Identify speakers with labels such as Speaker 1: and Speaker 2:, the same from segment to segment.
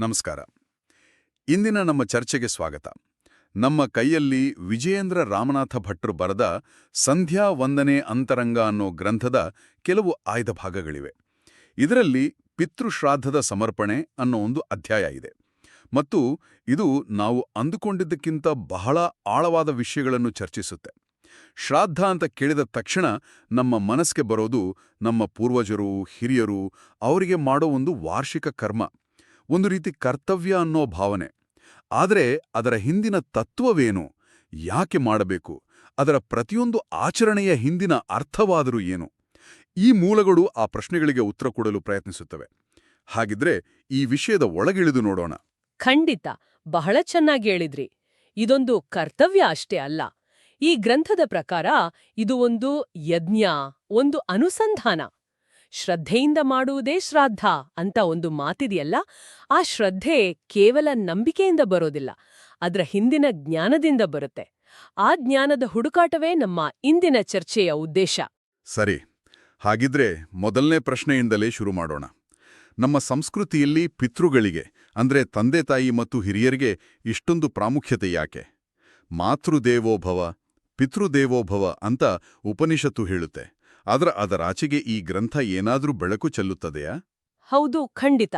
Speaker 1: ನಮಸ್ಕಾರ. ಇಂದಿನ ನಮ್ಮ ಚರ್ಚೆಗೆ ಸ್ವಾಗತ. ನಮ್ಮ ಕೈಯಲ್ಲಿ ವಿಜಯೇಂದ್ರ ರಾಮನಾಥ ಭಟ್ರು ಬರೆದ ಸಂಧ್ಯಾ ವಂದನೆ ಅಂತರಂಗ ಅನ್ನೋ ಗ್ರಂಥದ ಕೆಲವು ಆಯ್ದ ಭಾಗಗಳಿವೆ. ಇದರಲ್ಲಿ ಪಿತೃಶ್ರಾದ್ದದ ಸಮರ್ಪಣೆ ಅನ್ನೋ ಒಂದು ಅಧ್ಯಾಯ ಇದೆ. ಮತ್ತು ಇದು ನಾವು ಅಂದುಕೊಂಡಿದ್ದಕ್ಕಿಂತ ಬಹಳ ಆಳವಾದ ವಿಷಯಗಳನ್ನು ಚರ್ಚಿಸುತ್ತೆ. ಶ್ರಾದ್ದ ಅಂತ ಕೇಳಿದ ತಕ್ಷಣ ನಮ್ಮ ಮನಸ್ಸಿಗೆ ಬರೋದು ನಮ್ಮ ಪೂರ್ವಜರು, ಹಿರಿಯರು ಅವರಿಗೆ ಮಾಡೋ ಒಂದು ವಾರ್ಷಿಕ ಕರ್ಮ. ಒಂದು ರೀತಿ ಕರ್ತವ್ಯ ಅನ್ನೋ ಭಾವನೆ. ಆದರೆ ಅದರ ಹಿಂದಿನ ತತ್ವವೇನು? ಯಾಕೆ ಮಾಡಬೇಕು? ಅದರ ಪ್ರತಿಯೊಂದು ಆಚರಣೆಯ ಹಿಂದಿನ ಅರ್ಥವಾದರೂ ಏನು? ಈ ಮೂಲಗಳು ಆ ಪ್ರಶ್ನೆಗಳಿಗೆ ಉತ್ತರ ಕೊಡಲು ಪ್ರಯತ್ನಿಸುತ್ತವೆ. ಹಾಗಿದ್ರೆ ಈ ವಿಷಯದ ಒಳಗಿಳಿದು ನೋಡೋಣ.
Speaker 2: ಖಂಡಿತ. ಬಹಳ ಚೆನ್ನಾಗಿ ಹೇಳಿದ್ರಿ. ಇದೊಂದು ಕರ್ತವ್ಯ ಅಷ್ಟೇ ಅಲ್ಲ. ಈ ಗ್ರಂಥದ ಪ್ರಕಾರ ಇದು ಒಂದು ಯಜ್ಞ, ಒಂದು ಅನುಸಂಧಾನ. ಶ್ರದ್ಧೆಯಿಂದ ಮಾಡುವುದೇ ಶ್ರಾದ್ದ ಅಂತ ಒಂದು ಮಾತಿದೆಯಲ್ಲ, ಆ ಶ್ರದ್ಧೆ ಕೇವಲ ನಂಬಿಕೆಯಿಂದ ಬರೋದಿಲ್ಲ, ಅದರ ಹಿಂದಿನ ಜ್ಞಾನದಿಂದ ಬರುತ್ತೆ. ಆ ಜ್ಞಾನದ ಹುಡುಕಾಟವೇ ನಮ್ಮ ಇಂದಿನ ಚರ್ಚೆಯ ಉದ್ದೇಶ.
Speaker 1: ಸರಿ, ಹಾಗಿದ್ರೆ ಮೊದಲನೇ ಪ್ರಶ್ನೆಯಿಂದಲೇ ಶುರು ಮಾಡೋಣ. ನಮ್ಮ ಸಂಸ್ಕೃತಿಯಲ್ಲಿ ಪಿತೃಗಳಿಗೆ, ಅಂದ್ರೆ ತಂದೆ ತಾಯಿ ಮತ್ತು ಹಿರಿಯರಿಗೆ ಇಷ್ಟೊಂದು ಪ್ರಾಮುಖ್ಯತೆ ಯಾಕೆ? ಮಾತೃದೇವೋಭವ, ಪಿತೃದೇವೋಭವ ಅಂತ ಉಪನಿಷತ್ತು ಹೇಳುತ್ತೆ. ಆದ್ರ ಅದರಾಚೆಗೆ ಈ ಗ್ರಂಥ ಏನಾದರೂ ಬೆಳಕು ಚೆಲ್ಲುತ್ತದೆಯಾ?
Speaker 2: ಹೌದು, ಖಂಡಿತ.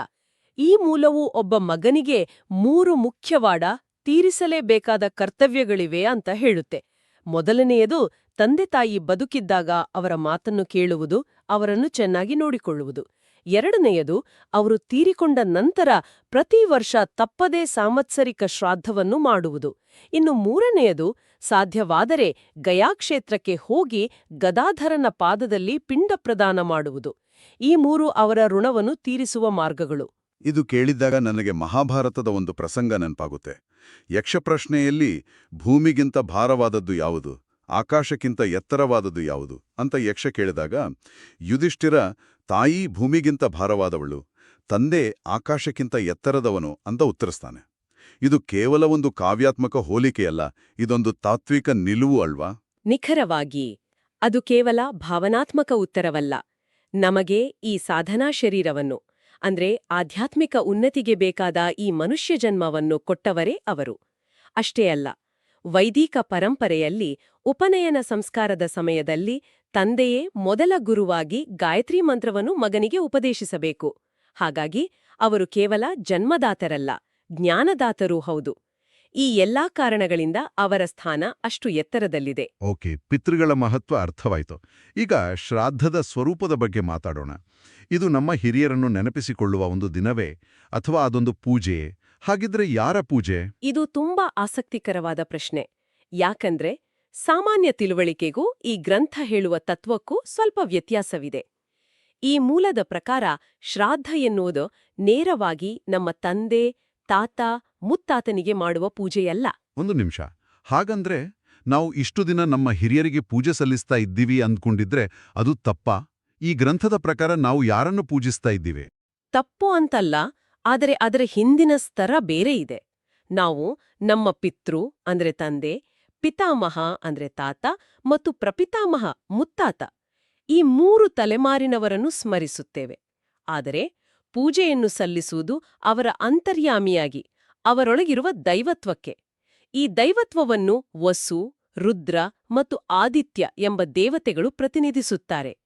Speaker 2: ಈ ಮೂಲವು ಒಬ್ಬ ಮಗನಿಗೆ ಮೂರು ಮುಖ್ಯವಾಡ ತೀರಿಸಲೇಬೇಕಾದ ಕರ್ತವ್ಯಗಳಿವೆ ಅಂತ ಹೇಳುತ್ತೆ. ಮೊದಲನೆಯದು, ತಂದೆ ತಾಯಿ ಬದುಕಿದ್ದಾಗ ಅವರ ಮಾತನ್ನು ಕೇಳುವುದು, ಅವರನ್ನು ಚೆನ್ನಾಗಿ ನೋಡಿಕೊಳ್ಳುವುದು. ಎರಡನೆಯದು, ಅವರು ತೀರಿಕೊಂಡ ನಂತರ ಪ್ರತಿ ವರ್ಷ ತಪ್ಪದೇ ಸಾಂವತ್ಸರಿಕ ಶ್ರಾದ್ದವನ್ನು ಮಾಡುವುದು. ಇನ್ನು ಮೂರನೆಯದು, ಸಾಧ್ಯವಾದರೆ ಗಯಾಕ್ಷೇತ್ರಕ್ಕೆ ಹೋಗಿ ಗದಾಧರನ ಪಾದದಲ್ಲಿ ಪಿಂಡ ಪ್ರದಾನ ಮಾಡುವುದು. ಈ ಮೂರು ಅವರ ಋಣವನ್ನು ತೀರಿಸುವ ಮಾರ್ಗಗಳು.
Speaker 1: ಇದು ಕೇಳಿದ್ದಾಗ ನನಗೆ ಮಹಾಭಾರತದ ಒಂದು ಪ್ರಸಂಗ ನೆನಪಾಗುತ್ತೆ. ಯಕ್ಷಪ್ರಶ್ನೆಯಲ್ಲಿ ಭೂಮಿಗಿಂತ ಭಾರವಾದದ್ದು ಯಾವುದು? ಆಕಾಶಕ್ಕಿಂತ ಎತ್ತರವಾದದ್ದು ಯಾವುದು? ಅಂತ ಯಕ್ಷ ಕೇಳಿದಾಗ, ಯುಧಿಷ್ಠಿರ ತಾಯಿ ಭೂಮಿಗಿಂತ ಭಾರವಾದವಳು, ತಂದೆ ಆಕಾಶಕ್ಕಿಂತ ಎತ್ತರದವನು ಅಂತ ಉತ್ತರಿಸ್ತಾನೆ. ಇದು ಕೇವಲ ಒಂದು ಕಾವ್ಯಾತ್ಮಕ ಹೋಲಿಕೆಯಲ್ಲ, ಇದೊಂದು ತಾತ್ವಿಕ ನಿಲುವು ಅಲ್ವಾ?
Speaker 2: ನಿಖರವಾಗಿ, ಅದು ಕೇವಲ ಭಾವನಾತ್ಮಕ ಉತ್ತರವಲ್ಲ. ನಮಗೆ ಈ ಸಾಧನಾ ಶರೀರವನ್ನು, ಅಂದ್ರೆ ಆಧ್ಯಾತ್ಮಿಕ ಉನ್ನತಿಗೆ ಬೇಕಾದ ಈ ಮನುಷ್ಯ ಜನ್ಮವನ್ನು ಕೊಟ್ಟವರೇ ಅವರು. ಅಷ್ಟೇ ಅಲ್ಲ, ವೈದಿಕ ಪರಂಪರೆಯಲ್ಲಿ ಉಪನಯನ ಸಂಸ್ಕಾರದ ಸಮಯದಲ್ಲಿ ತಂದೆಯೇ ಮೊದಲ ಗುರುವಾಗಿ ಗಾಯತ್ರಿ ಮಂತ್ರವನ್ನು ಮಗನಿಗೆ ಉಪದೇಶಿಸಬೇಕು. ಹಾಗಾಗಿ ಅವರು ಕೇವಲ ಜನ್ಮದಾತರಲ್ಲ ಜ್ಞಾನದಾತರೂ ಹೌದು. ಈ ಎಲ್ಲಾ ಕಾರಣಗಳಿಂದ ಅವರ ಸ್ಥಾನ ಅಷ್ಟು ಎತ್ತರದಲ್ಲಿದೆ.
Speaker 3: ಓಕೆ ಪಿತೃಗಳ ಮಹತ್ವ ಅರ್ಥವಾಯಿತು. ಈಗ ಶ್ರಾದ್ದದ ಸ್ವರೂಪದ ಬಗ್ಗೆ ಮಾತಾಡೋಣ. ಇದು ನಮ್ಮ ಹಿರಿಯರನ್ನು ನೆನಪಿಸಿಕೊಳ್ಳುವ ಒಂದು ದಿನವೇ ಅಥವಾ ಅದೊಂದು ಪೂಜೆ? ಹಾಗಿದ್ರೆ ಯಾರ ಪೂಜೆ?
Speaker 2: ಇದು ತುಂಬಾ ಆಸಕ್ತಿಕರವಾದ ಪ್ರಶ್ನೆ. ಯಾಕಂದ್ರೆ ಸಾಮಾನ್ಯ ತಿಳುವಳಿಕೆಗೂ ಈ ಗ್ರಂಥ ಹೇಳುವ ತತ್ವಕ್ಕೂ ಸ್ವಲ್ಪ ವ್ಯತ್ಯಾಸವಿದೆ. ಈ ಮೂಲದ ಪ್ರಕಾರ ಶ್ರಾದ್ದ ಎನ್ನುವುದು ನೇರವಾಗಿ ನಮ್ಮ ತಂದೆ ತಾತ ಮುತ್ತಾತನಿಗೆ ಮಾಡುವ ಪೂಜೆಯಲ್ಲ.
Speaker 3: ಒಂದು ನಿಮಿಷ. ಹಾಗಂದ್ರೆ ನಾವು ಇಷ್ಟು ದಿನ ನಮ್ಮ ಹಿರಿಯರಿಗೆ ಪೂಜೆ ಸಲ್ಲಿಸ್ತಾ ಇದ್ದೀವಿ ಅಂದ್ಕೊಂಡಿದ್ರೆ ಅದು ತಪ್ಪ? ಈ ಗ್ರಂಥದ ಪ್ರಕಾರ ನಾವು ಯಾರನ್ನು ಪೂಜಿಸ್ತಾ ಇದ್ದೀವಿ?
Speaker 2: ತಪ್ಪು ಅಂತಲ್ಲ ಆದರೆ ಅದರ ಹಿಂದಿನ ಸ್ತರ ಬೇರೆ ಇದೆ. ನಾವು ನಮ್ಮ ಪಿತೃ ಅಂದ್ರೆ ತಂದೆ ಪಿತಾಮಹ ಅಂದ್ರೆ ತಾತ ಮತ್ತು ಪ್ರಪಿತಾಮಹ ಮುತ್ತಾತ. ಈ ಮೂರು ತಲೆಮಾರಿನವರನ್ನು ಸ್ಮರಿಸುತ್ತೇವೆ. ಆದರೆ ಪೂಜೆಯನ್ನು ಸಲ್ಲಿಸುವುದು ಅವರ ಅಂತರ್ಯಾಮಿಯಾಗಿ, ಅವರೊಳಗಿರುವ ದೈವತ್ವಕ್ಕೆ. ಈ ದೈವತ್ವವನ್ನು ವಸು, ರುದ್ರ ಮತ್ತು ಆದಿತ್ಯ ಎಂಬ ದೇವತೆಗಳು ಪ್ರತಿನಿಧಿಸುತ್ತಾರೆ.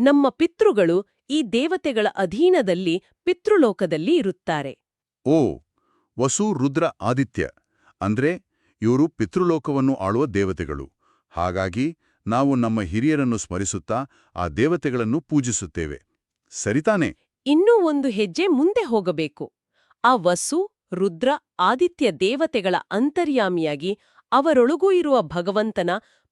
Speaker 2: ನಮ್ಮ ಪಿತೃಗಳು ಈ ದೇವತೆಗಳ ಅಧೀನದಲ್ಲಿ ಪಿತೃಲೋಕದಲ್ಲಿ ಇರುತ್ತಾರೆ.
Speaker 1: ಓ, ವಸು, ರುದ್ರ, ಆದಿತ್ಯ ಅಂದ್ರೆ ಇವರು ಪಿತೃಲೋಕವನ್ನು ಆಳುವ ದೇವತೆಗಳು. ಹಾಗಾಗಿ ನಾವು ನಮ್ಮ ಹಿರಿಯರನ್ನು ಸ್ಮರಿಸುತ್ತಾ ಆ ದೇವತೆಗಳನ್ನು ಪೂಜಿಸುತ್ತೇವೆ. ಸರಿತಾನೆ
Speaker 2: ಇನ್ನೂ ಒಂದು ಹೆಜ್ಜೆ ಮುಂದೆ ಹೋಗಬೇಕು. ಆ ವಸು, ರುದ್ರ, ಆದಿತ್ಯ ದೇವತೆಗಳ ಅಂತರ್ಯಾಮಿಯಾಗಿ ಅವರೊಳಗೂ ಇರುವ ಭಗವಂತನ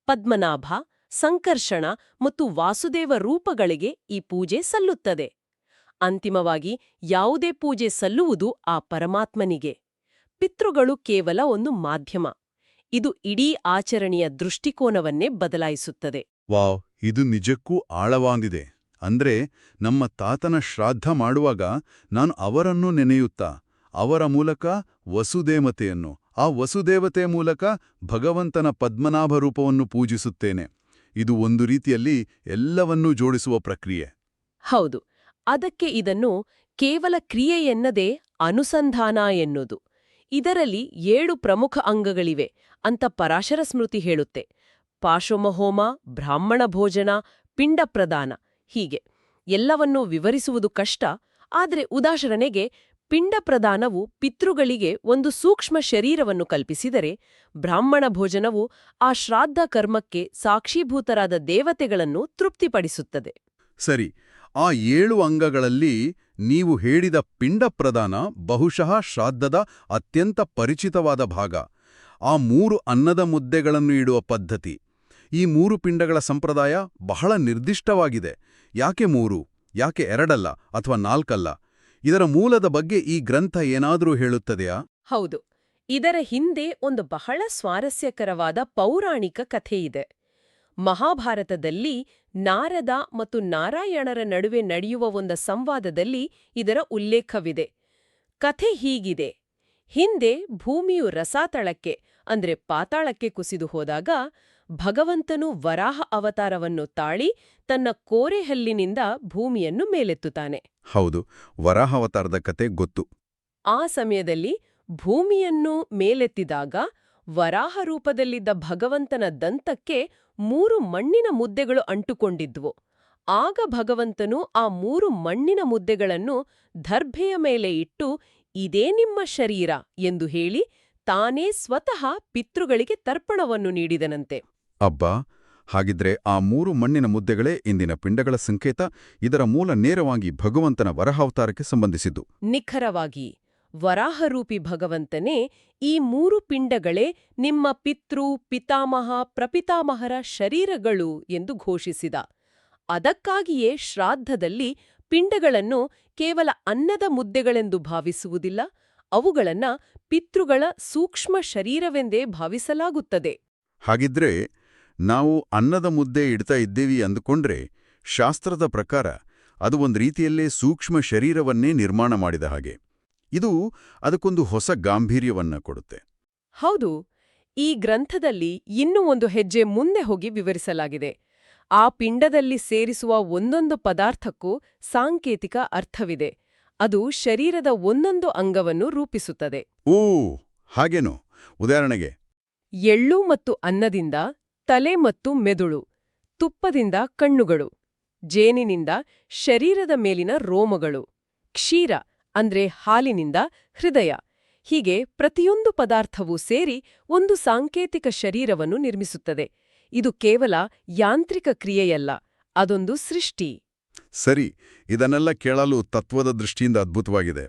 Speaker 2: ಪದ್ಮನಾಭ, ಸಂಕರ್ಷಣ ಮತ್ತು ವಾಸುದೇವ ರೂಪಗಳಿಗೆ ಈ ಪೂಜೆ ಸಲ್ಲುತ್ತದೆ. ಅಂತಿಮವಾಗಿ ಯಾವುದೇ ಪೂಜೆ ಸಲ್ಲುವುದು ಆ ಪರಮಾತ್ಮನಿಗೆ. ಪಿತೃಗಳು ಕೇವಲ ಒಂದು ಮಾಧ್ಯಮ. ಇದು ಇಡೀ ಆಚರಣೆಯ ದೃಷ್ಟಿಕೋನವನ್ನೇ ಬದಲಾಯಿಸುತ್ತದೆ.
Speaker 1: ವಾವ್ ಇದು ನಿಜಕ್ಕೂ ಆಳವಾಂದಿದೆ ಅಂದ್ರೆ ನಮ್ಮ ತಾತನ ಶ್ರಾದ್ದ ಮಾಡುವಾಗ ನಾನು ಅವರನ್ನು ನೆನೆಯುತ್ತಾ ಅವರ ಮೂಲಕ ವಸುದೇವತೆಯನ್ನು ಆ ವಸುದೇವತೆ ಮೂಲಕ ಭಗವಂತನ ಪದ್ಮನಾಭ ರೂಪವನ್ನು ಪೂಜಿಸುತ್ತೇನೆ. ಇದು ಒಂದು ರೀತಿಯಲ್ಲಿ ಎಲ್ಲವನ್ನೂ ಜೋಡಿಸುವ ಪ್ರಕ್ರಿಯೆ.
Speaker 2: ಹೌದು ಅದಕ್ಕೆ ಇದನ್ನು ಕೇವಲ ಕ್ರಿಯೆಯೆನ್ನದೇ ಅನುಸಂಧಾನ ಎನ್ನುವುದು. ಇದರಲ್ಲಿ ಏಳು ಪ್ರಮುಖ ಅಂಗಗಳಿವೆ ಅಂತ ಪರಾಶರ ಸ್ಮೃತಿ ಹೇಳುತ್ತೆ. ಪಾಶೋಮಹೋಮ, ಬ್ರಾಹ್ಮಣ ಭೋಜನ, ಪಿಂಡ ಪ್ರದಾನ ಹೀಗೆ. ಎಲ್ಲವನ್ನೂ ವಿವರಿಸುವುದು ಕಷ್ಟ, ಆದರೆ ಉದಾಹರಣೆಗೆ ಪಿಂಡ ಪ್ರದಾನವು ಪಿತೃಗಳಿಗೆ ಒಂದು ಸೂಕ್ಷ್ಮ ಶರೀರವನ್ನು ಕಲ್ಪಿಸಿದರೆ ಬ್ರಾಹ್ಮಣ ಭೋಜನವು ಆ ಶ್ರಾದ್ದ ಕರ್ಮಕ್ಕೆ ಸಾಕ್ಷೀಭೂತರಾದ ದೇವತೆಗಳನ್ನು ತೃಪ್ತಿಪಡಿಸುತ್ತದೆ.
Speaker 1: ಸರಿ, ಆ ಏಳು ಅಂಗಗಳಲ್ಲಿ ನೀವು ಹೇಳಿದ ಪಿಂಡ ಪ್ರದಾನ ಬಹುಶಃ ಶ್ರಾದ್ದದ ಅತ್ಯಂತ ಪರಿಚಿತವಾದ ಭಾಗ. ಆ ಮೂರು ಅನ್ನದ ಮುದ್ದೆಗಳನ್ನು ಇಡುವ ಪದ್ಧತಿ. ಈ ಮೂರು ಪಿಂಡಗಳ ಸಂಪ್ರದಾಯ ಬಹಳ ನಿರ್ದಿಷ್ಟವಾಗಿದೆ. ಯಾಕೆ ಮೂರು? ಯಾಕೆ ಎರಡಲ್ಲ ಅಥವಾ ನಾಲ್ಕಲ್ಲ? ಇದರ ಮೂಲದ ಬಗ್ಗೆ ಈ ಗ್ರಂಥ ಏನಾದರೂ ಹೇಳುತ್ತದೆಯಾ?
Speaker 2: ಹೌದು. ಇದರ ಹಿಂದೆ ಒಂದು ಬಹಳ ಸ್ವಾರಸ್ಯಕರವಾದ ಪೌರಾಣಿಕ ಕಥೆಯಿದೆ. ಮಹಾಭಾರತದಲ್ಲಿ ನಾರದ ಮತ್ತು ನಾರಾಯಣರ ನಡುವೆ ನಡೆಯುವ ಒಂದು ಸಂವಾದದಲ್ಲಿ ಇದರ ಉಲ್ಲೇಖವಿದೆ. ಕಥೆ ಹೀಗಿದೆ. ಹಿಂದೆ ಭೂಮಿಯು ರಸಾತಳಕ್ಕೆ ಅಂದ್ರೆ ಪಾತಾಳಕ್ಕೆ ಕುಸಿದು ಹೋದಾಗ ಭಗವಂತನು ವರಾಹ ಅವತಾರವನ್ನು ತಾಳಿ ತನ್ನ ಕೋರೆಹಲ್ಲಿನಿಂದ ಭೂಮಿಯನ್ನು ಮೇಲೆತ್ತುತ್ತಾನೆ.
Speaker 1: ಹೌದು ವರಾಹವತಾರದ ಕತೆ ಗೊತ್ತು.
Speaker 2: ಆ ಸಮಯದಲ್ಲಿ ಭೂಮಿಯನ್ನು ಮೇಲೆತ್ತಿದಾಗ ವರಾಹ ರೂಪದಲ್ಲಿದ್ದ ಭಗವಂತನ ದಂತಕ್ಕೆ ಮೂರು ಮಣ್ಣಿನ ಮುದ್ದೆಗಳು ಅಂಟುಕೊಂಡಿದ್ವು. ಆಗ ಭಗವಂತನು ಆ ಮೂರು ಮಣ್ಣಿನ ಮುದ್ದೆಗಳನ್ನು ದರ್ಭೆಯ ಮೇಲೆ ಇಟ್ಟು ಇದೇ ನಿಮ್ಮ ಶರೀರ ಎಂದು ಹೇಳಿ ತಾನೇ ಸ್ವತಃ ಪಿತೃಗಳಿಗೆ ತರ್ಪಣವನ್ನು ನೀಡಿದನಂತೆ.
Speaker 1: ಅಬ್ಬಾ! ಹಾಗಿದ್ರೆ ಆ ಮೂರು ಮಣ್ಣಿನ ಮುದ್ದೆಗಳೇ ಇಂದಿನ ಪಿಂಡಗಳ ಸಂಕೇತ ಇದರ ಮೂಲ ನೇರವಾಗಿ ಭಗವಂತನ ವರಹಾವತಾರಕ್ಕೆ ಸಂಬಂಧಿಸಿದ್ದು.
Speaker 2: ನಿಖರವಾಗಿ ವರಾಹರೂಪಿ ಭಗವಂತನೇ ಈ ಮೂರು ಪಿಂಡಗಳೇ ನಿಮ್ಮ ಪಿತೃ, ಪಿತಾಮಹ, ಪ್ರಪಿತಾಮಹರ ಶರೀರಗಳು ಎಂದು ಘೋಷಿಸಿದ. ಅದಕ್ಕಾಗಿಯೇ ಶ್ರಾದ್ದದಲ್ಲಿ ಪಿಂಡಗಳನ್ನು ಕೇವಲ ಅನ್ನದ ಮುದ್ದೆಗಳೆಂದು ಭಾವಿಸುವುದಿಲ್ಲ, ಅವುಗಳನ್ನ ಪಿತೃಗಳ ಸೂಕ್ಷ್ಮ ಶರೀರವೆಂದೇ ಭಾವಿಸಲಾಗುತ್ತದೆ.
Speaker 1: ಹಾಗಿದ್ರೆ ನಾವು ಅನ್ನದ ಮುದ್ದೆ ಇಡ್ತಾ ಇದ್ದೀವಿ ಅಂದುಕೊಂಡ್ರೆ ಶಾಸ್ತ್ರದ ಪ್ರಕಾರ ಅದು ಒಂದು ರೀತಿಯಲ್ಲೇ ಸೂಕ್ಷ್ಮ ಶರೀರವನ್ನೇ ನಿರ್ಮಾಣ ಮಾಡಿದ ಹಾಗೆ. ಇದು ಅದಕ್ಕೊಂದು ಹೊಸ ಗಾಂಭೀರ್ಯವನ್ನ ಕೊಡುತ್ತೆ.
Speaker 2: ಹೌದು ಈ ಗ್ರಂಥದಲ್ಲಿ ಇನ್ನೂ ಒಂದು ಹೆಜ್ಜೆ ಮುಂದೆ ಹೋಗಿ ವಿವರಿಸಲಾಗಿದೆ. ಆ ಪಿಂಡದಲ್ಲಿ ಸೇರಿಸುವ ಒಂದೊಂದು ಪದಾರ್ಥಕ್ಕೂ ಸಾಂಕೇತಿಕ ಅರ್ಥವಿದೆ. ಅದು ಶರೀರದ ಒಂದೊಂದು ಅಂಗವನ್ನು ರೂಪಿಸುತ್ತದೆ.
Speaker 1: ಓ ಹಾಗೇನು? ಉದಾಹರಣೆಗೆ.
Speaker 2: ಎಳ್ಳು ಮತ್ತು ಅನ್ನದಿಂದ ತಲೆ ಮತ್ತು ಮೆದುಳು ತುಪ್ಪದಿಂದ ಕಣ್ಣುಗಳು ಜೇನಿನಿಂದ ಶರೀರದ ಮೇಲಿನ ರೋಮಗಳು ಕ್ಷೀರ ಅಂದ್ರೆ ಹಾಲಿನಿಂದ ಹೃದಯ. ಹೀಗೆ ಪ್ರತಿಯೊಂದು ಪದಾರ್ಥವೂ ಸೇರಿ ಒಂದು ಸಾಂಕೇತಿಕ ಶರೀರವನ್ನು ನಿರ್ಮಿಸುತ್ತದೆ. ಇದು ಕೇವಲ ಯಾಂತ್ರಿಕ ಕ್ರಿಯೆಯಲ್ಲ, ಅದೊಂದು ಸೃಷ್ಟಿ.
Speaker 1: ಸರಿ, ಇದನ್ನೆಲ್ಲ ಕೇಳಲು ತತ್ವದ ದೃಷ್ಟಿಯಿಂದ ಅದ್ಭುತವಾಗಿದೆ.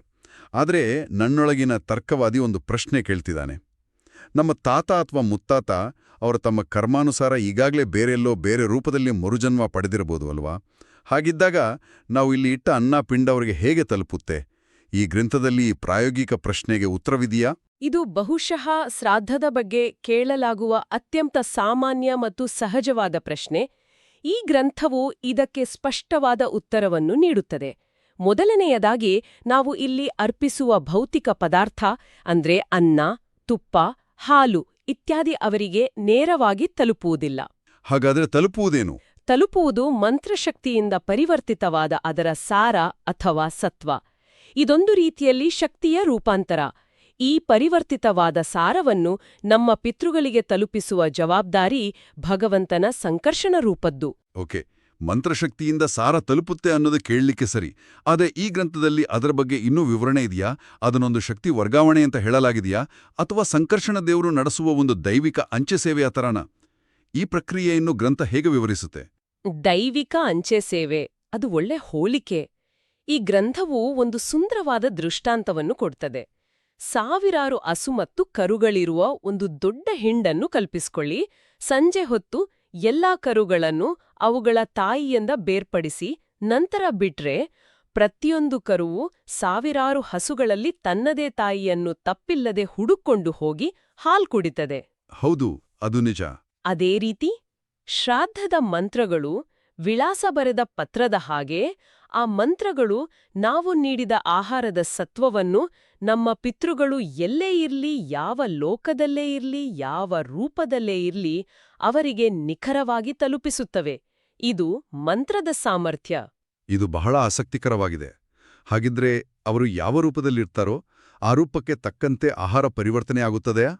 Speaker 1: ಆದರೆ ನನ್ನೊಳಗಿನ ತರ್ಕವಾದಿ ಒಂದು ಪ್ರಶ್ನೆ ಕೇಳ್ತಿದ್ದಾನೆ. ನಮ್ಮ ತಾತ ಅಥವಾ ಮುತ್ತಾತ ಅವರು ತಮ್ಮ ಕರ್ಮಾನುಸಾರ ಈಗಾಗಲೇ ಬೇರೆಲ್ಲೋ ಬೇರೆ ರೂಪದಲ್ಲಿ ಮರುಜನ್ಮ ಪಡೆದಿರಬಹುದು ಅಲ್ವಾ? ಹಾಗಿದ್ದಾಗ ನಾವು ಇಲ್ಲಿ ಇಟ್ಟ ಅನ್ನ ಪಿಂಡ ಅವರಿಗೆ ಹೇಗೆ ತಲುಪುತ್ತೆ? ಈ ಗ್ರಂಥದಲ್ಲಿ ಪ್ರಾಯೋಗಿಕ ಪ್ರಶ್ನೆಗೆ ಉತ್ತರವಿದೆಯಾ?
Speaker 2: ಇದು ಬಹುಶಃ ಶ್ರಾದ್ದದ ಬಗ್ಗೆ ಕೇಳಲಾಗುವ ಅತ್ಯಂತ ಸಾಮಾನ್ಯ ಮತ್ತು ಸಹಜವಾದ ಪ್ರಶ್ನೆ. ಈ ಗ್ರಂಥವು ಇದಕ್ಕೆ ಸ್ಪಷ್ಟವಾದ ಉತ್ತರವನ್ನು ನೀಡುತ್ತದೆ. ಮೊದಲನೆಯದಾಗಿ ನಾವು ಇಲ್ಲಿ ಅರ್ಪಿಸುವ ಭೌತಿಕ ಪದಾರ್ಥ ಅಂದ್ರೆ ಅನ್ನ ತುಪ್ಪ ಹಾಲು ಇತ್ಯಾದಿ ಅವರಿಗೆ ನೇರವಾಗಿ ತಲುಪುವುದಿಲ್ಲ.
Speaker 1: ಹಾಗಾದರೆ ತಲುಪುವುದೇನು?
Speaker 2: ತಲುಪುವುದು ಮಂತ್ರಶಕ್ತಿಯಿಂದ ಪರಿವರ್ತಿತವಾದ ಅದರ ಸಾರ ಅಥವಾ ಸತ್ವ. ಇದೊಂದು ರೀತಿಯಲ್ಲಿ ಶಕ್ತಿಯ ರೂಪಾಂತರ. ಈ ಪರಿವರ್ತಿತವಾದ ಸಾರವನ್ನು ನಮ್ಮ ಪಿತೃಗಳಿಗೆ ತಲುಪಿಸುವ ಜವಾಬ್ದಾರಿ ಭಗವಂತನ ಸಂಕರ್ಷಣ ರೂಪದ್ದು.
Speaker 1: ಓಕೆ ಮಂತ್ರಶಕ್ತಿಯಿಂದ ಸಾರ ತಲುಪುತ್ತೆ ಅನ್ನೋದು ಕೇಳಲಿಕ್ಕೆ ಸರಿ. ಆದರೆ ಈ ಗ್ರಂಥದಲ್ಲಿ ಅದರ ಬಗ್ಗೆ ಇನ್ನೂ ವಿವರಣೆ ಇದೆಯಾ? ಅದನ್ನೊಂದು ಶಕ್ತಿ ವರ್ಗಾವಣೆ ಅಂತ ಹೇಳಲಾಗಿದೆಯಾ? ಅಥವಾ ಸಂಕರ್ಷಣ ದೇವರು ನಡೆಸುವ ಒಂದು ದೈವಿಕ ಅಂಚೆ ಸೇವೆಯ ತರನ? ಈ ಪ್ರಕ್ರಿಯೆಯನ್ನು ಗ್ರಂಥ ಹೇಗೆ ವಿವರಿಸುತ್ತೆ?
Speaker 2: ದೈವಿಕ ಅಂಚೆ ಸೇವೆ ಅದು ಒಳ್ಳೆ ಹೋಲಿಕೆ. ಈ ಗ್ರಂಥವು ಒಂದು ಸುಂದರವಾದ ದೃಷ್ಟಾಂತವನ್ನು ಕೊಡ್ತದೆ. ಸಾವಿರಾರು ಹಸು ಮತ್ತು ಕರುಗಳಿರುವ ಒಂದು ದೊಡ್ಡ ಹಿಂಡನ್ನು ಕಲ್ಪಿಸಿಕೊಳ್ಳಿ. ಸಂಜೆ ಹೊತ್ತು ಎಲ್ಲಾ ಕರುಗಳನ್ನು ಅವುಗಳ ತಾಯಿಯಿಂದ ಬೇರ್ಪಡಿಸಿ ನಂತರ ಬಿಟ್ರೆ ಪ್ರತಿಯೊಂದು ಕರುವು ಸಾವಿರಾರು ಹಸುಗಳಲ್ಲಿ ತನ್ನದೇ ತಾಯಿಯನ್ನು ತಪ್ಪಿಲ್ಲದೆ ಹುಡುಕೊಂಡು ಹೋಗಿ ಹಾಲ್ ಕುಡಿತದೆ.
Speaker 1: ಹೌದು ಅದು ನಿಜ.
Speaker 2: ಅದೇ ರೀತಿ ಶ್ರಾದ್ದದ ಮಂತ್ರಗಳು ವಿಳಾಸ ಬರೆದ ಪತ್ರದ ಹಾಗೆ ಆ ಮಂತ್ರಗಳು ನಾವು ನೀಡಿದ ಆಹಾರದ ಸತ್ವವನ್ನು ನಮ್ಮ ಪಿತೃಗಳು ಎಲ್ಲೇ ಇರ್ಲಿ ಯಾವ ಲೋಕದಲ್ಲೇ ಇರ್ಲಿ ಯಾವ ರೂಪದಲ್ಲೇ ಇರ್ಲಿ ಅವರಿಗೆ ನಿಖರವಾಗಿ ತಲುಪಿಸುತ್ತವೆ. ಇದು ಮಂತ್ರದ ಸಾಮರ್ಥ್ಯ.
Speaker 1: ಇದು ಬಹಳ ಆಸಕ್ತಿಕರವಾಗಿದೆ. ಹಾಗಿದ್ರೆ ಅವರು ಯಾವ ರೂಪದಲ್ಲಿರ್ತಾರೋ ಆ ರೂಪಕ್ಕೆ ತಕ್ಕಂತೆ ಆಹಾರ ಪರಿವರ್ತನೆ ಆಗುತ್ತದೆಯಾ?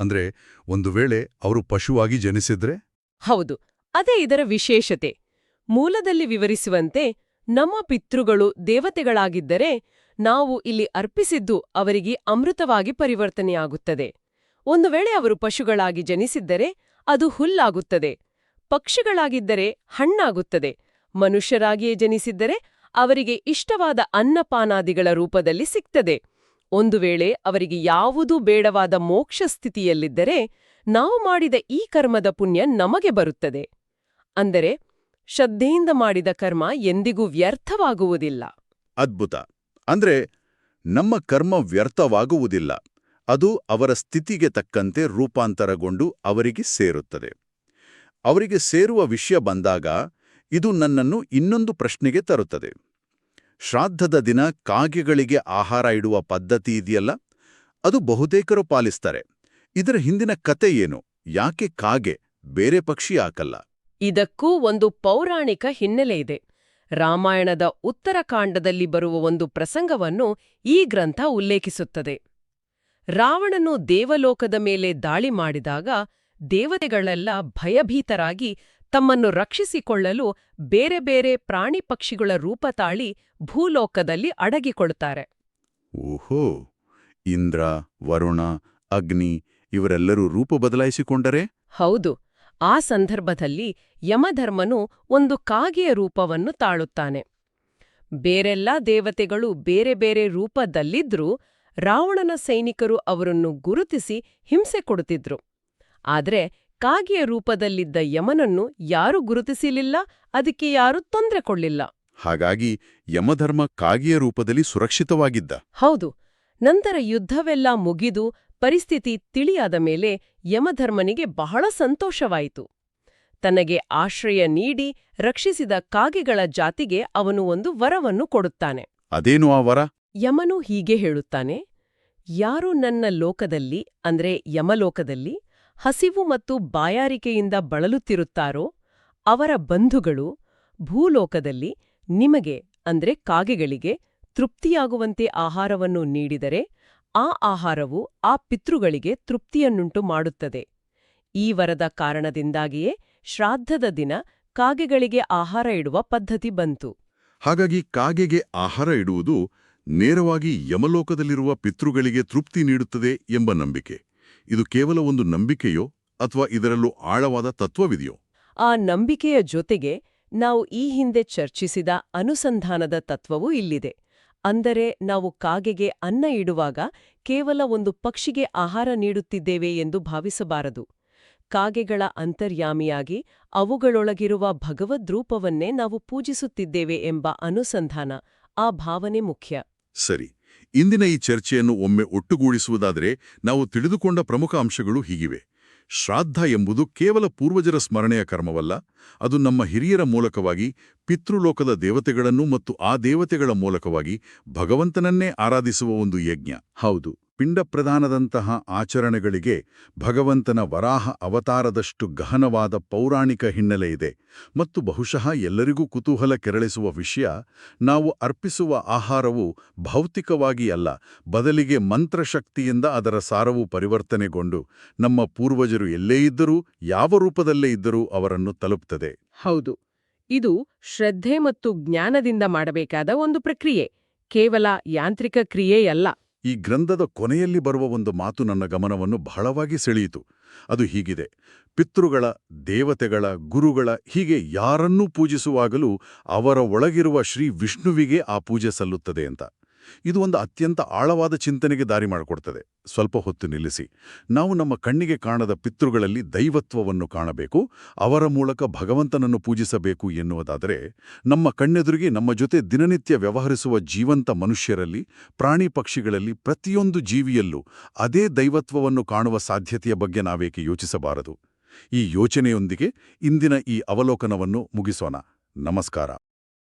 Speaker 1: ಅಂದ್ರೆ ಒಂದು ವೇಳೆ ಅವರು ಪಶುವಾಗಿ ಜನಿಸಿದ್ರೆ?
Speaker 2: ಹೌದು ಅದೇ ಇದರ ವಿಶೇಷತೆ. ಮೂಲದಲ್ಲಿ ವಿವರಿಸುವಂತೆ ನಮ್ಮ ಪಿತೃಗಳು ದೇವತೆಗಳಾಗಿದ್ದರೆ ನಾವು ಇಲ್ಲಿ ಅರ್ಪಿಸಿದ್ದು ಅವರಿಗೆ ಅಮೃತವಾಗಿ ಪರಿವರ್ತನೆಯಾಗುತ್ತದೆ. ಒಂದು ವೇಳೆ ಅವರು ಪಶುಗಳಾಗಿ ಜನಿಸಿದ್ದರೆ ಅದು ಹುಲ್ಲಾಗುತ್ತದೆ. ಪಕ್ಷಿಗಳಾಗಿದ್ದರೆ ಹಣ್ಣಾಗುತ್ತದೆ. ಮನುಷ್ಯರಾಗಿಯೇ ಜನಿಸಿದ್ದರೆ ಅವರಿಗೆ ಇಷ್ಟವಾದ ಅನ್ನಪಾನಾದಿಗಳ ರೂಪದಲ್ಲಿ ಸಿಗ್ತದೆ. ಒಂದು ವೇಳೆ ಅವರಿಗೆ ಯಾವುದೂ ಬೇಡವಾದ ಮೋಕ್ಷ ಸ್ಥಿತಿಯಲ್ಲಿದ್ದರೆ ನಾವು ಮಾಡಿದ ಈ ಕರ್ಮದ ಪುಣ್ಯ ನಮಗೆ ಬರುತ್ತದೆ. ಅಂದರೆ ಶ್ರದ್ಧೆಯಿಂದ ಮಾಡಿದ ಕರ್ಮ ಎಂದಿಗೂ ವ್ಯರ್ಥವಾಗುವುದಿಲ್ಲ.
Speaker 1: ಅದ್ಭುತ. ಅಂದ್ರೆ ನಮ್ಮ ಕರ್ಮ ವ್ಯರ್ಥವಾಗುವುದಿಲ್ಲ. ಅದು ಅವರ ಸ್ಥಿತಿಗೆ ತಕ್ಕಂತೆ ರೂಪಾಂತರಗೊಂಡು ಅವರಿಗೆ ಸೇರುತ್ತದೆ. ಅವರಿಗೆ ಸೇರುವ ವಿಷಯ ಬಂದಾಗ ಇದು ನನ್ನನ್ನು ಇನ್ನೊಂದು ಪ್ರಶ್ನೆಗೆ ತರುತ್ತದೆ. ಶ್ರಾದ್ದದ ದಿನ ಕಾಗೆಗಳಿಗೆ ಆಹಾರ ಇಡುವ ಪದ್ಧತಿ ಇದೆಯಲ್ಲ? ಅದು ಬಹುತೇಕರು ಪಾಲಿಸ್ತಾರೆ. ಇದರ ಹಿಂದಿನ ಕತೆ ಏನು? ಯಾಕೆ ಕಾಗೆ? ಬೇರೆ ಪಕ್ಷಿ ಹಾಕಲ್ಲ
Speaker 2: ಇದಕ್ಕೂ ಒಂದು ಪೌರಾಣಿಕ ಹಿನ್ನೆಲೆ ಇದೆ. ರಾಮಾಯಣದ ಉತ್ತರಕಾಂಡದಲ್ಲಿ ಬರುವ ಒಂದು ಪ್ರಸಂಗವನ್ನು ಈ ಗ್ರಂಥ ಉಲ್ಲೇಖಿಸುತ್ತದೆ. ರಾವಣನು ದೇವಲೋಕದ ಮೇಲೆ ದಾಳಿ ಮಾಡಿದಾಗ ದೇವತೆಗಳೆಲ್ಲ ಭಯಭೀತರಾಗಿ ತಮ್ಮನ್ನು ರಕ್ಷಿಸಿಕೊಳ್ಳಲು ಬೇರೆ ಬೇರೆ ಪ್ರಾಣಿ ಪಕ್ಷಿಗಳ ರೂಪ ತಾಳಿ ಭೂಲೋಕದಲ್ಲಿ ಅಡಗಿಕೊಳ್ಳುತ್ತಾರೆ
Speaker 1: ಓಹೋ! ಇಂದ್ರ ವರುಣ ಅಗ್ನಿ ಇವರೆಲ್ಲರೂ ರೂಪ ಬದಲಾಯಿಸಿಕೊಂಡರೆ?
Speaker 2: ಹೌದು. ಆ ಸಂದರ್ಭದಲ್ಲಿ ಯಮಧರ್ಮನು ಒಂದು ಕಾಗೆಯ ರೂಪವನ್ನು ತಾಳುತ್ತಾನೆ. ಬೇರೆಲ್ಲ ದೇವತೆಗಳು ಬೇರೆ ಬೇರೆ ರೂಪದಲ್ಲಿದ್ರೂ ರಾವಣನ ಸೈನಿಕರು ಅವರನ್ನು ಗುರುತಿಸಿ ಹಿಂಸೆ ಕೊಡುತ್ತಿದ್ರು. ಆದರೆ ಕಾಗೆಯ ರೂಪದಲ್ಲಿದ್ದ ಯಮನನ್ನು ಯಾರೂ ಗುರುತಿಸಲಿಲ್ಲ ಅದಕ್ಕೆ ಯಾರೂ ತೊಂದರೆ ಕೊಡಲಿಲ್ಲ.
Speaker 1: ಹಾಗಾಗಿ ಯಮಧರ್ಮ ಕಾಗೆಯ ರೂಪದಲ್ಲಿ ಸುರಕ್ಷಿತವಾಗಿದ್ದ.
Speaker 2: ಹೌದು ನಂತರ ಯುದ್ಧವೆಲ್ಲ ಮುಗಿದು ಪರಿಸ್ಥಿತಿ ತಿಳಿಯಾದ ಮೇಲೆ ಯಮಧರ್ಮನಿಗೆ ಬಹಳ ಸಂತೋಷವಾಯಿತು. ತನಗೆ ಆಶ್ರಯ ನೀಡಿ ರಕ್ಷಿಸಿದ ಕಾಗೆಗಳ ಜಾತಿಗೆ ಅವನು ಒಂದು ವರವನ್ನು ಕೊಡುತ್ತಾನೆ.
Speaker 1: ಅದೇನು ಆ ವರ?
Speaker 2: ಯಮನು ಹೀಗೆ ಹೇಳುತ್ತಾನೆ ಯಾರು ನನ್ನ ಲೋಕದಲ್ಲಿ ಅಂದ್ರೆ ಯಮಲೋಕದಲ್ಲಿ ಹಸಿವು ಮತ್ತು ಬಾಯಾರಿಕೆಯಿಂದ ಬಳಲುತ್ತಿರುತ್ತಾರೋ ಅವರ ಬಂಧುಗಳು ಭೂಲೋಕದಲ್ಲಿ ನಿಮಗೆ ಅಂದ್ರೆ ಕಾಗೆಗಳಿಗೆ ತೃಪ್ತಿಯಾಗುವಂತೆ ಆಹಾರವನ್ನು ನೀಡಿದರೆ ಆ ಆಹಾರವು ಆ ಪಿತೃಗಳಿಗೆ ತೃಪ್ತಿಯನ್ನುಂಟು ಮಾಡುತ್ತದೆ. ಈ ವರದ ಕಾರಣದಿಂದಾಗಿಯೇ ಶ್ರಾದ್ದದ ದಿನ ಕಾಗೆಗಳಿಗೆ ಆಹಾರ ಇಡುವ ಪದ್ಧತಿ ಬಂತು.
Speaker 1: ಹಾಗಾಗಿ ಕಾಗೆಗೆ ಆಹಾರ ಇಡುವುದು ನೇರವಾಗಿ ಯಮಲೋಕದಲ್ಲಿರುವ ಪಿತೃಗಳಿಗೆ ತೃಪ್ತಿ ನೀಡುತ್ತದೆ ಎಂಬ ನಂಬಿಕೆ. ಇದು ಕೇವಲ ಒಂದು ನಂಬಿಕೆಯೋ ಅಥವಾ ಇದರಲ್ಲೂ ಆಳವಾದ ತತ್ವವಿದೆಯೋ?
Speaker 2: ಆ ನಂಬಿಕೆಯ ಜೊತೆಗೆ ನಾವು ಈ ಹಿಂದೆ ಚರ್ಚಿಸಿದ ಅನುಸಂಧಾನದ ತತ್ವವೂ ಇಲ್ಲಿದೆ. ಅಂದರೆ ನಾವು ಕಾಗೆಗೆ ಅನ್ನ ಇಡುವಾಗ ಕೇವಲ ಒಂದು ಪಕ್ಷಿಗೆ ಆಹಾರ ನೀಡುತ್ತಿದ್ದೇವೆ ಎಂದು ಭಾವಿಸಬಾರದು. ಕಾಗೆಗಳ ಅಂತರ್ಯಾಮಿಯಾಗಿ ಅವುಗಳೊಳಗಿರುವ ಭಗವದ್ರೂಪವನ್ನೇ ನಾವು ಪೂಜಿಸುತ್ತಿದ್ದೇವೆ ಎಂಬ ಅನುಸಂಧಾನ, ಆ ಭಾವನೆ ಮುಖ್ಯ.
Speaker 1: ಸರಿ, ಇಂದಿನ ಈ ಚರ್ಚೆಯನ್ನು ಒಮ್ಮೆ ಒಟ್ಟುಗೂಡಿಸುವುದಾದರೆ ನಾವು ತಿಳಿದುಕೊಂಡ ಪ್ರಮುಖ ಅಂಶಗಳು ಹೀಗಿವೆ. ಶ್ರಾದ್ದ ಎಂಬುದು ಕೇವಲ ಪೂರ್ವಜರ ಸ್ಮರಣೆಯ ಕರ್ಮವಲ್ಲ, ಅದು ನಮ್ಮ ಹಿರಿಯರ ಮೂಲಕವಾಗಿ, ಪಿತೃಲೋಕದ ದೇವತೆಗಳನ್ನು ಮತ್ತು ಆ ದೇವತೆಗಳ ಮೂಲಕವಾಗಿ ಭಗವಂತನನ್ನೇ ಆರಾಧಿಸುವ ಒಂದು ಯಜ್ಞ. ಹೌದು. ಪಿಂಡ ಪ್ರದಾನದಂತಹ ಆಚರಣೆಗಳಿಗೆ ಭಗವಂತನ ವರಾಹ ಅವತಾರದಷ್ಟು ಗಹನವಾದ ಪೌರಾಣಿಕ ಹಿನ್ನೆಲೆಯಿದೆ ಮತ್ತು ಬಹುಶಃ ಎಲ್ಲರಿಗೂ ಕುತೂಹಲ ಕೆರಳಿಸುವ ವಿಷಯ, ನಾವು ಅರ್ಪಿಸುವ ಆಹಾರವು ಭೌತಿಕವಾಗಿ ಅಲ್ಲ, ಬದಲಿಗೆ ಮಂತ್ರಶಕ್ತಿಯಿಂದ ಅದರ ಸಾರವು ಪರಿವರ್ತನೆಗೊಂಡು ನಮ್ಮ ಪೂರ್ವಜರು ಎಲ್ಲೇ ಇದ್ದರೂ, ಯಾವ ರೂಪದಲ್ಲೇ ಇದ್ದರೂ ಅವರನ್ನು ತಲುಪ್ತದೆ.
Speaker 2: ಹೌದು, ಇದು ಶ್ರದ್ಧೆ ಮತ್ತು ಜ್ಞಾನದಿಂದ ಮಾಡಬೇಕಾದ ಒಂದು ಪ್ರಕ್ರಿಯೆ, ಕೇವಲ ಯಾಂತ್ರಿಕ ಕ್ರಿಯೆಯಲ್ಲ.
Speaker 1: ಈ ಗ್ರಂಥದ ಕೊನೆಯಲ್ಲಿ ಬರುವ ಒಂದು ಮಾತು ನನ್ನ ಗಮನವನ್ನು ಬಹಳವಾಗಿ ಸೆಳೆಯಿತು. ಅದು ಹೀಗಿದೆ. ಪಿತೃಗಳ, ದೇವತೆಗಳ, ಗುರುಗಳ ಹೀಗೆ ಯಾರನ್ನೂ ಪೂಜಿಸುವಾಗಲೂ ಅವರ ಒಳಗಿರುವ ಶ್ರೀ ವಿಷ್ಣುವಿಗೆ ಆ ಪೂಜೆ ಸಲ್ಲುತ್ತದೆ ಅಂತ. ಇದು ಒಂದು ಅತ್ಯಂತ ಆಳವಾದ ಚಿಂತನೆಗೆ ದಾರಿ ಮಾಡಿಕೊಡ್ತದೆ. ಸ್ವಲ್ಪ ಹೊತ್ತು ನಿಲ್ಲಿಸಿ. ನಾವು ನಮ್ಮ ಕಣ್ಣಿಗೆ ಕಾಣದ ಪಿತೃಗಳಲ್ಲಿ ದೈವತ್ವವನ್ನು ಕಾಣಬೇಕು, ಅವರ ಮೂಲಕ ಭಗವಂತನನ್ನು ಪೂಜಿಸಬೇಕು ಎನ್ನುವುದಾದರೆ, ನಮ್ಮ ಕಣ್ಣೆದುರಿಗೆ ನಮ್ಮ ಜೊತೆ ದಿನನಿತ್ಯ ವ್ಯವಹರಿಸುವ ಜೀವಂತ ಮನುಷ್ಯರಲ್ಲಿ, ಪ್ರಾಣಿ ಪಕ್ಷಿಗಳಲ್ಲಿ ಪ್ರತಿಯೊಂದು ಜೀವಿಯಲ್ಲೂ ಅದೇ ದೈವತ್ವವನ್ನು ಕಾಣುವ ಸಾಧ್ಯತೆಯ ಬಗ್ಗೆ ನಾವೇಕೆ ಯೋಚಿಸಬಾರದು? ಈ ಯೋಚನೆಯೊಂದಿಗೆ ಇಂದಿನ ಈ ಅವಲೋಕನವನ್ನು ಮುಗಿಸೋಣ. ನಮಸ್ಕಾರ.